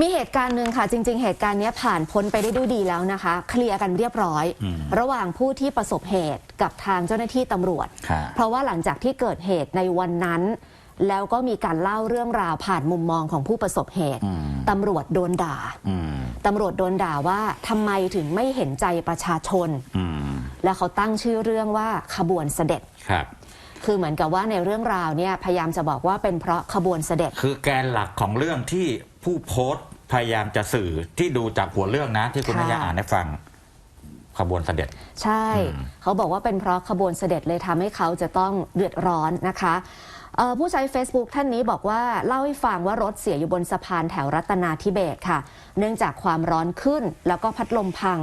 มีเหตุการณ์หนึ่งค่ะ จริง ๆ เหตุการณ์เนี้ยผ่านพ้นไปได้ด้วยดีแล้วนะคะ เคลียร์กันเรียบร้อยอืมระหว่างผู้ที่ประสบเหตุกับทางเจ้าหน้าที่ตำรวจค่ะเพราะว่าหลังจากที่เกิดเหตุในวันนั้น แล้วก็มีการเล่าเรื่องราวผ่านมุมมองของผู้ประสบเหตุอืมตำรวจโดนด่าอืมตำรวจโดนด่าว่าทำไมถึงไม่เห็นใจประชาชนอืมแล้วเขาตั้งชื่อเรื่องว่าขบวนเสด็จ ครับคือเหมือนกับว่าในเรื่องราวเนี่ยพยายามจะบอกว่าเป็นเพราะขบวนเสด็จ คือแกนหลักของเรื่องที่ผู้โพสต์พยายามจะสื่อที่ดูจากหัวเรื่องนะ ที่คุณค่ะนายาอ่านให้ฟังขบวนเสด็จ ใช่อืมเขาบอกว่าเป็นเพราะขบวนเสด็จเลยทำให้เขาจะต้องเดือดร้อนนะคะเอ่อผู้ใช้ Facebook ท่านนี้บอกว่าเล่าให้ฟังว่ารถเสียอยู่บนสะพานแถวรัตนาธิเบศค่ะ เนื่องจากความร้อนขึ้นแล้วก็พัดลมพัง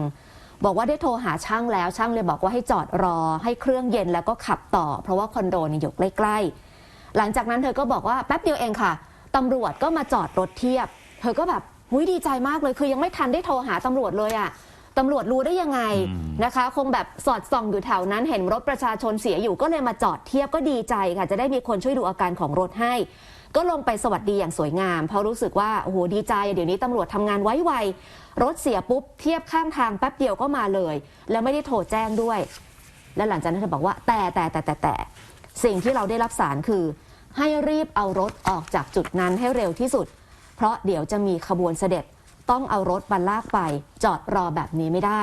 บอกว่าได้โทรหาช่างแล้วช่างเลยบอกว่าให้จอดรอ ให้เครื่องเย็นแล้วก็ขับต่อ เพราะว่าคอนโดเนี่ยอยู่ใกล้ๆหลังจากนั้นเธอก็บอกว่าแป๊บเดียวเองค่ะตำรวจก็มาจอดรถเทียบ เธอก็แบบหุยดีใจมากเลยคือยังไม่ทันได้โทรหาตำรวจเลยอะตำรวจรู้ได้ยังไงอืมนะคะ คงแบบสอดส่องอยู่แถวนั้นเห็นรถประชาชนเสียอยู่ก็เลยมาจอดเทียบก็ดีใจค่ะ จะได้มีคนช่วยดูอาการของรถให้ ก็ลงไปสวัสดีอย่างสวยงาม เพราะรู้สึกว่าโอ้โหดีใจ เดี๋ยวนี้ตำรวจทำงานไวไวรถเสียปุ๊บเทียบข้างทางแป๊บเดียวก็มาเลย แล้วไม่ได้โทรแจ้งด้วย และหลังจากนั้นเธอบอกว่าแต่แต่แต่แต่แต่สิ่งที่เราได้รับสารคือ ให้รีบเอารถออกจากจุดนั้นให้เร็วที่สุด เพราะเดี๋ยวจะมีขบวนเสด็จต้องเอารถมาลากไป จอดรอแบบนี้ไม่ได้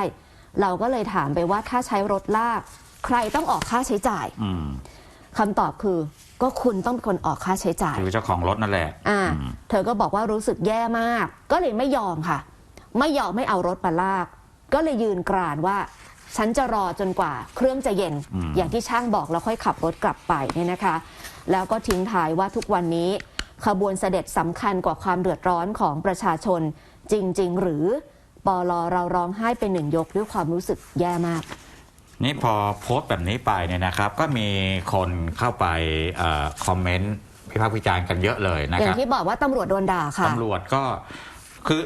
เราก็เลยถามไปว่าถ้าใช้รถลาก ใครต้องออกค่าใช้จ่ายอืมคำตอบคือ ก็คุณต้องเป็นคนออกค่าใช้จ่าย คือเจ้าของรถนั่นแหละอ่าอืมเธอก็บอกว่ารู้สึกแย่มาก ก็เลยไม่ยอมค่ะ ไม่ยอมไม่เอารถมาลาก ก็เลยยืนกรานว่า ฉันจะรอจนกว่าเครื่องจะเย็นอืมอย่างที่ช่างบอกแล้วค่อยขับรถกลับไปเนี่ยนะคะ แล้วก็ทิ้งท้ายว่าทุกวันนี้ ขบวนเสด็จสำคัญกว่าความเดือดร้อนของประชาชนจริง ๆ หรือปอลอเราร้องไห้เป็นหนึ่งยกด้วยความรู้สึกแย่มาก นี่พอโพสต์แบบนี้ไปเนี่ยนะครับ ก็มีคนเข้าไปเออคอมเมนต์วิพากษ์วิจารณ์กันเยอะเลยนะอคย่ารังบที่บอกว่าตำรวจโดนด่าค่ะตำรวจก็คือ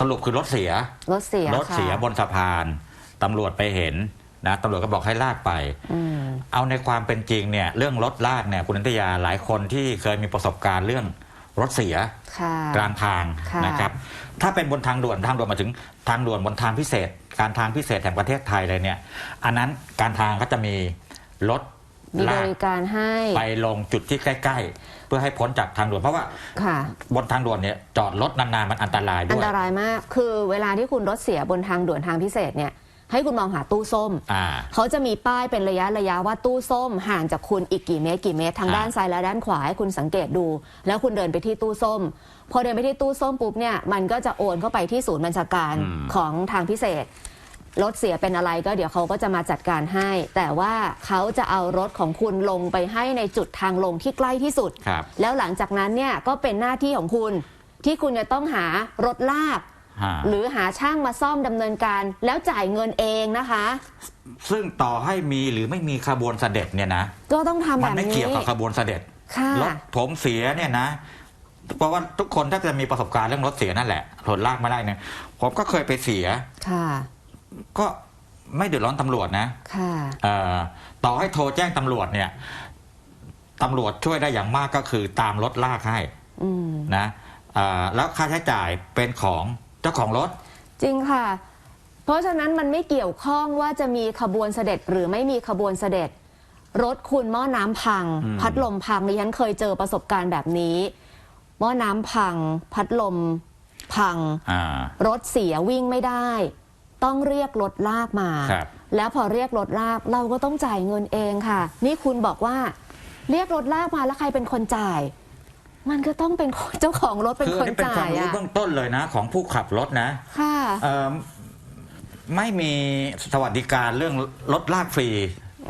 สรุปคือรถเสีย รถเสียรถเสียค่ะบนสะพานตำรวจไปเห็นนะตำรวจก็บอกให้ลากไป อืมเอาในความเป็นจริงเนี่ยเรื่องรถลากเนี่ยคุณนันทยาหลายคนที่เคยมีประสบการณ์เรื่องรถเสียค่ะ กลางทางค่ะ นะครับ ถ้าเป็นบนทางด่วนทางด่วนมาถึงทางด่วนบนทางพิเศษ การทางพิเศษแห่งประเทศไทยเลยเนี่ยอันนั้นการทางก็จะมีรถมีบลากริการให้ไปลงจุดที่ใกล้ๆ เพื่อให้พ้นจากทางด่วนเพราะว่าค่ะ บนทางด่วนเนี่ยจอดรถนานๆมันอันตรายอัด้นวย ตรายมาก คือเวลาที่คุณรถเสียบนทางด่วนทางพิเศษเนี่ย ให้คุณมองหาตู้ส้ม อ่า เขาจะมีป้ายเป็นระยะระยะว่าตู้ส้มห่างจากคุณอีกกี่เมตรกี่เมตรทางอ่า ด้านซ้ายและด้านขวาให้คุณสังเกตดู แล้วคุณเดินไปที่ตู้ส้ม พอเดินไปที่ตู้ส้มปุ๊บเนี่ยมันก็จะโอนเข้าไปที่ศูนย์บัญชาการของทางพิเศษ รถเสียเป็นอะไรก็เดี๋ยวเขาก็จะมาจัดการให้ แต่ว่าเขาจะเอารถของคุณลงไปให้ในจุดทางลงที่ใกล้ที่สุด ครับ แล้วหลังจากนั้นเนี่ยก็เป็นหน้าที่ของคุณที่คุณจะต้องหารถลากฮะ หรือหาช่างมาซ่อมดำเนินการแล้วจ่ายเงินเองนะคะ ซึ่งต่อให้มีหรือไม่มีขบวนเสด็จเนี่ยนะ ก็ต้องทำมัแบนบไม่นี้เกี่ยวกับขบวนเสด็จ ค่ะ รถผมเสียเนี่ยนะ เพราะว่าทุกคนถ้าจะมีประสบการณ์เรื่องรถเสียนั่นแหละถนลากไม่ได้เนี่ยผมก็เคยไปเสีย ค่ะ ก็ไม่เดือดร้อนตำรวจนะค่ะ เอ่อต่อให้โทรแจ้งตำรวจเนี่ยตำรวจช่วยได้อย่างมากก็คือตามรถลากให้อืม นะเอ่อแล้วค่าใช้จ่ายเป็นของ เจ้าของรถ จริงค่ะ เพราะฉะนั้นมันไม่เกี่ยวข้องว่าจะมีขบวนเสด็จหรือไม่มีขบวนเสด็จ รถคุณหม้อน้ำพัง อืม พัดลมพังดิฉันเคยเจอประสบการณ์แบบนี้ หม้อน้ำพัง พัดลมพัง อ่า รถเสียวิ่งไม่ได้ ต้องเรียกรถลากมา ครับ แล้วพอเรียกรถลากเราก็ต้องจ่ายเงินเองค่ะ นี่คุณบอกว่า เรียกรถลากมาแล้วใครเป็นคนจ่าย มันก็ต้องเป็นคนเจ้าของรถเป็นคือคอันนนี้เป็นคจ่าวามยรู้อะเบื้องต้นเลยนะ ของผู้ขับรถนะค่ะ เอ่อไม่มีสวัสดิการเรื่องรถลากฟรี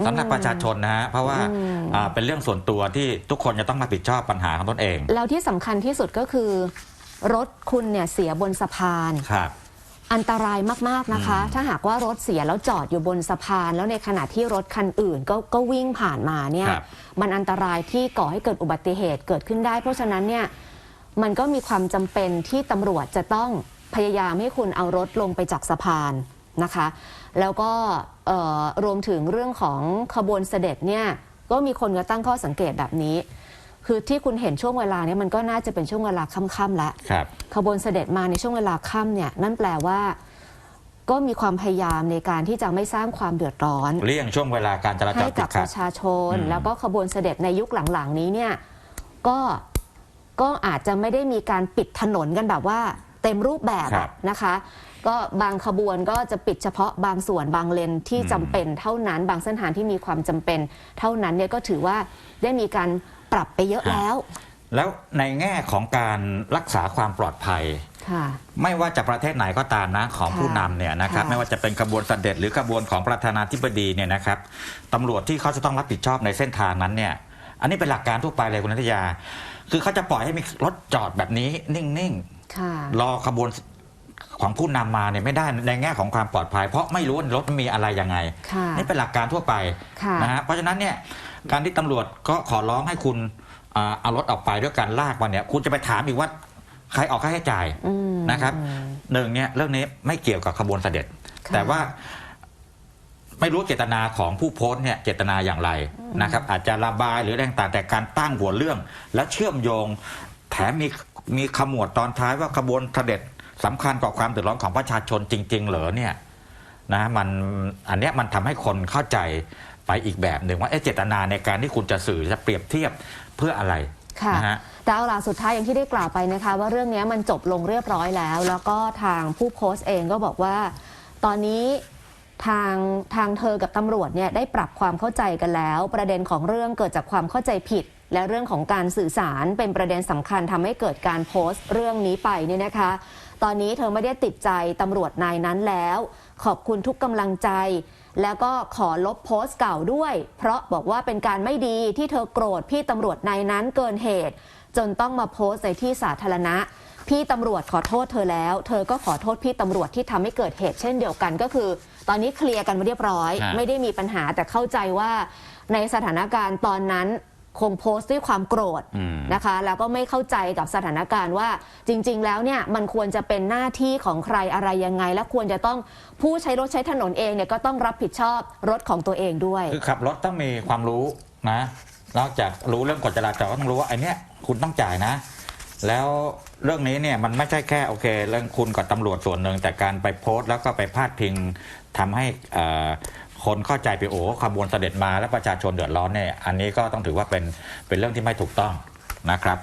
สำหรับประชาชนนะฮะเพราะว่าอืมอ่าเป็นเรื่องส่วนตัวที่ทุกคนจะต้องรับผิดชอบปัญหาของตนเองแล้วที่สำคัญที่สุดก็คือ รถคุณเนี่ยเสียบนสะพาน ครับ อันตรายมาก ๆ นะคะ ถ้าหากว่ารถเสียแล้วจอดอยู่บนสะพาน แล้วในขณะที่รถคันอื่น ก็ก็วิ่งผ่านมาเนี่ยครับมันอันตรายที่ก่อให้เกิดอุบัติเหตุเกิดขึ้นได้ เพราะฉะนั้นเนี่ยมันก็มีความจำเป็นที่ตำรวจจะต้องพยายามให้คุณเอารถลงไปจากสะพานนะคะ แล้วก็เอ่อรวมถึงเรื่องของขบวนเสด็จเนี่ยก็มีคนก็ตั้งข้อสังเกตแบบนี้ คือที่คุณเห็นช่วงเวลาเนี้มันก็น่าจะเป็นช่วงเวลาค่ำๆแล้วครับ ขบวนเสด็จมาในช่วงเวลาค่ำเนี่ยนั่นแปลว่า ก็มีความพยายามในการที่จะไม่สร้างความเดือดร้อน เลี่ยงช่วงเวลาการจราจให้รติกัดบขัปดระชาชน อืม แล้วก็ขบวนเสด็จในยุคหลังๆ นี้เนี่ยก็ก็อาจจะไม่ได้มีการปิดถนนกันแบบว่าเต็มรูปแบบอะนะคะ ก็บางขบวนก็จะปิดเฉพาะบางส่วนบางเลนที่จำเป็นเท่านั้นบางเส้นทางที่มีความจำเป็น เท่านั้นเนี่ยก็ถือว่าได้มีการปรับไปเยอะแล้วแล้วในแง่ของการรักษาความปลอดภัย ค่ะ ไม่ว่าจะประเทศไหนก็ตามนะของค่ะผู้นำเนี่ยนะครับค่ะ ไม่ว่าจะเป็นกระบวนเสด็จหรือกระบวนของประธานาธิบดีเนี่ยนะครับตำรวจที่เขาจะต้องรับผิดชอบในเส้นทางนั้นเนี่ยอันนี้เป็นหลักการทั่วไปเลยคุณนัทยา คือเขาจะปล่อยให้มีรถจอดแบบนี้นิ่งค่ะ ๆ รอขบวน ของผู้นำมาเนี่ยไม่ได้ในแง่ของความปลอดภัย เพราะไม่รู้ว่ารถมันมีอะไรยังไงค่ะนี่เป็นหลักการทั่วไปค่ะนะฮะเพราะฉะนั้นเนี่ยการที่ตำรวจก็ขอร้องให้คุณอ่าเอารถออกไปด้วยการลากมาเนี่ยคุณจะไปถามอีกว่าใครออกค่าใช้จ่ายอืมนะครับอืมหนึ่งเนี่ยเรื่องนี้ไม่เกี่ยวกับขบวนเสด็จค่ะแต่ว่าไม่รู้เจตนาของผู้โพสต์เนี่ยเจตนาอย่างไรนะครับ อาจจะระบายหรืออะไรต่างๆแต่การตั้งหัวเรื่อง และเชื่อมโยงแถมมีมีขมวดตอนท้ายว่าขบวนเสด็จ สำคัญกว่าความเดือดร้อนของประชาชนจริง ๆ เหรอเนี่ยนะมันอันเนี้ยมันทำให้คนเข้าใจไปอีกแบบหนึ่งว่าเอ๊ะเจตนาในการที่คุณจะสื่อจะเปรียบเทียบเพื่ออะไรค่ะนะฮะแต่เอาล่ะสุดท้ายอย่างที่ได้กล่าวไปนะคะ ว่าเรื่องนี้มันจบลงเรียบร้อยแล้ว แล้วก็ทางผู้โพสต์เองก็บอกว่า ตอนนี้ทางทางเธอกับตำรวจเนี่ยได้ปรับความเข้าใจกันแล้ว ประเด็นของเรื่องเกิดจากความเข้าใจผิด และเรื่องของการสื่อสารเป็นประเด็นสำคัญทำให้เกิดการโพสต์เรื่องนี้ไปเนี่ยนะคะ ตอนนี้เธอไม่ได้ติดใจตำรวจนายนั้นแล้ว ขอบคุณทุกกำลังใจ แล้วก็ขอลบโพสต์เก่าด้วย เพราะบอกว่าเป็นการไม่ดีที่เธอโกรธพี่ตำรวจนายนั้นเกินเหตุ จนต้องมาโพสต์ในที่สาธารณะ พี่ตำรวจขอโทษเธอแล้ว เธอก็ขอโทษพี่ตำรวจที่ทำให้เกิดเหตุเช่นเดียวกันก็คือ ตอนนี้เคลียร์กันมาเรียบร้อยฮะไม่ได้มีปัญหาแต่เข้าใจว่าในสถานการณ์ตอนนั้น คงโพสต์ด้วยความโกรธอืมนะคะ แล้วก็ไม่เข้าใจกับสถานการณ์ว่าจริง ๆ แล้วเนี่ยมันควรจะเป็นหน้าที่ของใครอะไรยังไง และควรจะต้องผู้ใช้รถใช้ถนนเองเนี่ยก็ต้องรับผิดชอบรถของตัวเองด้วย คือขับรถต้องมีความรู้นะ นอกจากรู้เรื่องกฎจราจรก็ต้องรู้ว่าไอ้เนี้ยคุณต้องจ่ายนะ แล้วเรื่องนี้เนี่ยมันไม่ใช่แค่โอเค เรื่องคุณกับตำรวจส่วนหนึ่งแต่การไปโพสต์แล้วก็ไปพาดพิงทำให้เอ่อ คนเข้าใจไปโอ้ขบวนเสด็จมาแล้วประชาชนเดือดร้อนเนี่ยอันนี้ก็ต้องถือว่าเป็นเป็นเรื่องที่ไม่ถูกต้องนะครับ